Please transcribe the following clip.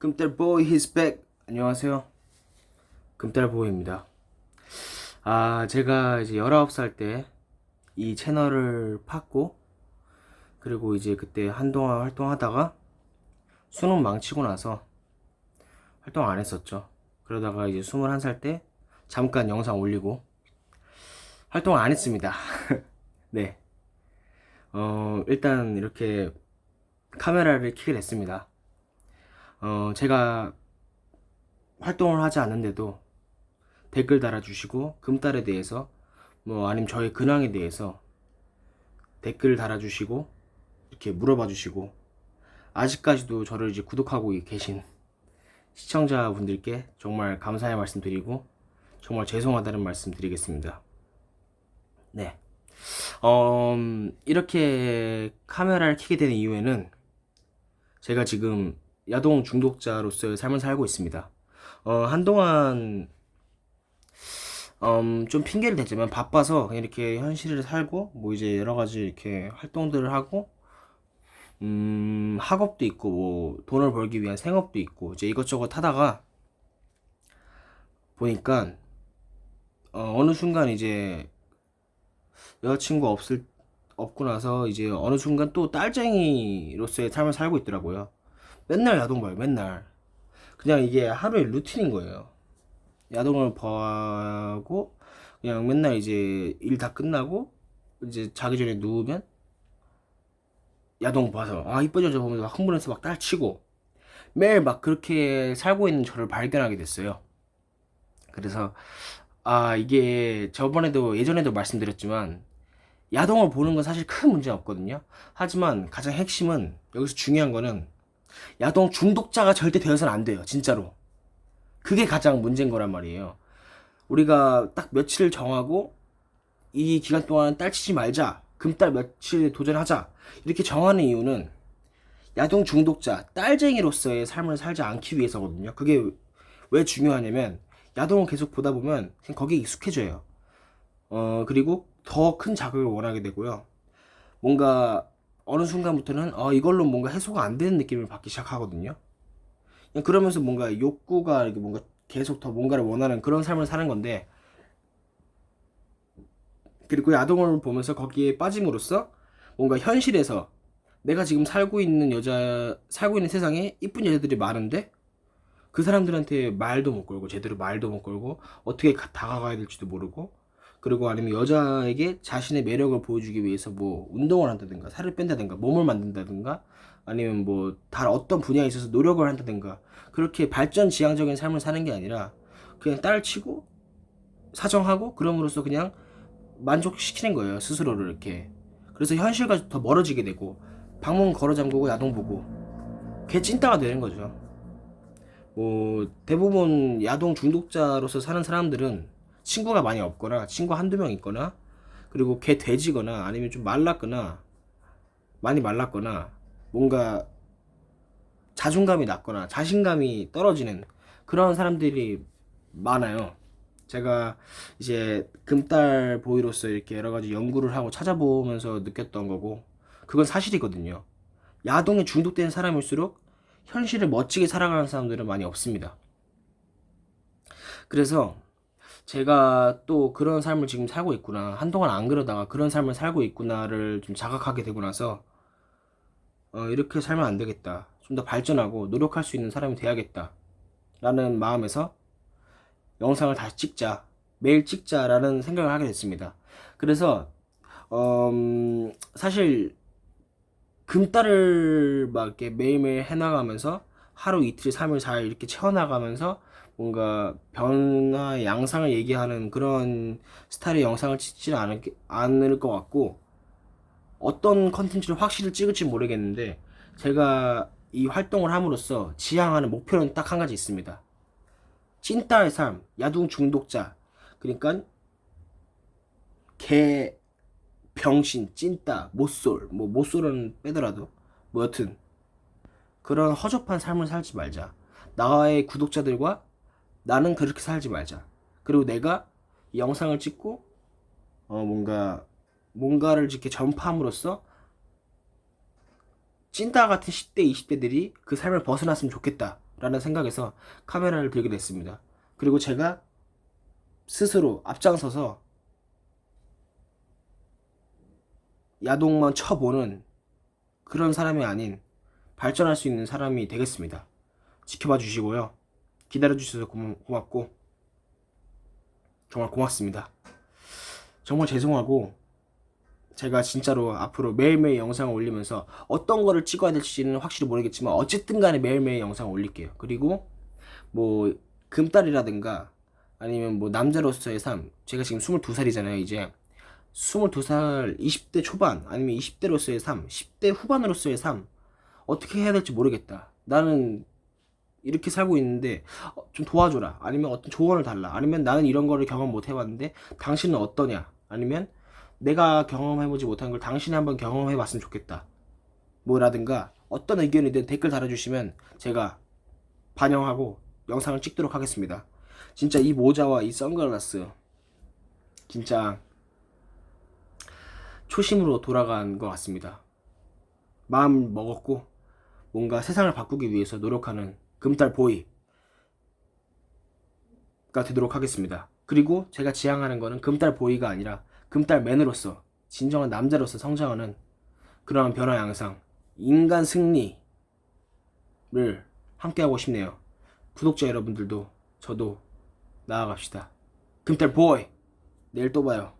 금딸보이 he's 안녕하세요. 금딸보이입니다. 아 제가 이제 19살 때 이 채널을 팠고 그리고 이제 그때 한동안 활동하다가 수능 망치고 나서 활동 안 했었죠. 그러다가 이제 21살 때 잠깐 영상 올리고 활동 안 했습니다. 네. 어, 일단 이렇게 카메라를 켜게 됐습니다 어, 제가 활동을 하지 않는데도 댓글 달아주시고 금딸에 대해서 뭐 아니면 저의 근황에 대해서 댓글 달아주시고 이렇게 물어봐 주시고 아직까지도 저를 이제 구독하고 계신 시청자분들께 정말 감사의 말씀 드리고 정말 죄송하다는 말씀 드리겠습니다. 네. 어, 음, 이렇게 카메라를 켜게 된 이유에는 제가 지금 야동 중독자로서의 삶을 살고 있습니다. 어, 한동안 음, 좀 핑계를 대지만 바빠서 그냥 이렇게 현실을 살고 뭐 이제 여러 가지 이렇게 활동들을 하고 음, 학업도 있고 뭐 돈을 벌기 위한 생업도 있고 이제 이것저것 하다가 보니까 어, 어느 순간 이제 여자친구 없을 없고 나서 이제 어느 순간 또 딸쟁이로서의 삶을 살고 있더라고요. 맨날 야동 봐요, 맨날. 그냥 이게 하루의 루틴인 거예요. 야동을 봐고 그냥 맨날 이제 일 다 끝나고 이제 자기 전에 누우면 야동 봐서 아 여자 보면서 막 흥분해서 막 딸치고 매일 막 그렇게 살고 있는 저를 발견하게 됐어요. 그래서 아 이게 저번에도 예전에도 말씀드렸지만 야동을 보는 건 사실 큰 문제 없거든요. 하지만 가장 핵심은 여기서 중요한 거는 야동 중독자가 절대 되어서는 안 돼요. 진짜로. 그게 가장 문제인 거란 말이에요. 우리가 딱 며칠을 정하고 이 기간 동안 딸치지 말자. 금딸 며칠 도전하자. 이렇게 정하는 이유는 야동 중독자, 딸쟁이로서의 삶을 살지 않기 위해서거든요. 그게 왜 중요하냐면 야동을 계속 보다 보면 그냥 거기에 익숙해져요. 어, 그리고 더 큰 자극을 원하게 되고요. 뭔가 어느 순간부터는 어, 이걸로 뭔가 해소가 안 되는 느낌을 받기 시작하거든요. 그러면서 뭔가 욕구가 이렇게 뭔가 계속 더 뭔가를 원하는 그런 삶을 사는 건데 그리고 야동을 보면서 거기에 빠짐으로써 뭔가 현실에서 내가 지금 살고 있는 여자 살고 있는 세상에 이쁜 여자들이 많은데 그 사람들한테 말도 못 걸고 제대로 말도 못 걸고 어떻게 가- 다가가야 될지도 모르고 그리고 아니면 여자에게 자신의 매력을 보여주기 위해서 뭐 운동을 한다든가 살을 뺀다든가 몸을 만든다든가 아니면 뭐 다른 어떤 분야에 있어서 노력을 한다든가 그렇게 발전 지향적인 삶을 사는 게 아니라 그냥 딸 치고 사정하고 그럼으로써 그냥 만족시키는 거예요 스스로를 이렇게. 그래서 현실과 더 멀어지게 되고 방문 걸어 잠그고 야동 보고 개 찐따가 되는 거죠. 뭐 대부분 야동 중독자로서 사는 사람들은 친구가 많이 없거나 친구 한두 명 있거나 그리고 개 돼지거나 아니면 좀 말랐거나 많이 말랐거나 뭔가 자존감이 낮거나 자신감이 떨어지는 그런 사람들이 많아요. 제가 이제 금딸 보이로서 이렇게 여러 가지 연구를 하고 찾아보면서 느꼈던 거고 그건 사실이거든요. 야동에 중독된 사람일수록 현실을 멋지게 살아가는 사람들은 많이 없습니다. 그래서 제가 또 그런 삶을 지금 살고 있구나. 한동안 안 그러다가 그런 삶을 살고 있구나를 좀 자각하게 되고 나서 어, 이렇게 살면 안 되겠다. 좀 더 발전하고 노력할 수 있는 사람이 돼야겠다. 라는 마음에서 영상을 다시 찍자. 매일 찍자라는 생각을 하게 됐습니다. 그래서, 음, 사실, 금딸을 막 이렇게 매일매일 해나가면서 하루 이틀, 삼일, 사일 이렇게 채워나가면서 뭔가 변화, 양상을 얘기하는 그런 스타일의 영상을 찍지는 않을, 않을 것 같고, 어떤 컨텐츠를 확실히 찍을지 모르겠는데 제가 이 활동을 함으로써 지향하는 목표는 딱 한 가지 있습니다. 찐따의 삶, 야동 중독자, 그러니까 개, 병신, 찐따, 못쏠, 뭐 못쏠은 빼더라도 뭐 여튼 그런 허접한 삶을 살지 말자. 나의 구독자들과 나는 그렇게 살지 말자. 그리고 내가 이 영상을 찍고 어 뭔가 뭔가를 이렇게 전파함으로써 찐따 같은 10대, 20대들이 그 삶을 벗어났으면 좋겠다. 라는 생각에서 카메라를 들게 됐습니다. 그리고 제가 스스로 앞장서서 야동만 쳐보는 그런 사람이 아닌 발전할 수 있는 사람이 되겠습니다. 지켜봐 주시고요. 기다려 주셔서 고마, 고맙고 정말 고맙습니다. 정말 죄송하고 제가 진짜로 앞으로 매일매일 영상을 올리면서 어떤 거를 찍어야 될지는 확실히 모르겠지만 어쨌든 간에 매일매일 영상을 올릴게요. 그리고 뭐 금딸이라든가 아니면 뭐 남자로서의 삶 제가 지금 22살이잖아요 이제 22살 20대 초반 아니면 20대로서의 삶 10대 후반으로서의 삶 어떻게 해야 될지 모르겠다 나는 이렇게 살고 있는데 어, 좀 도와줘라. 아니면 어떤 조언을 달라. 아니면 나는 이런 거를 경험 못 해봤는데 당신은 어떠냐? 아니면 내가 경험해보지 못한 걸 당신이 한번 경험해봤으면 좋겠다. 뭐라든가 어떤 의견이든 댓글 달아주시면 제가 반영하고 영상을 찍도록 하겠습니다. 진짜 이 모자와 이 선글라스 진짜 초심으로 돌아간 것 같습니다. 마음 먹었고 뭔가 세상을 바꾸기 위해서 노력하는 금딸 보이가 되도록 하겠습니다. 그리고 제가 지향하는 거는 금딸 보이가 아니라 금딸 맨으로서 진정한 남자로서 성장하는 그러한 변화 양상, 인간 승리를 함께하고 싶네요. 구독자 여러분들도 저도 나아갑시다. 금딸 보이! 내일 또 봐요.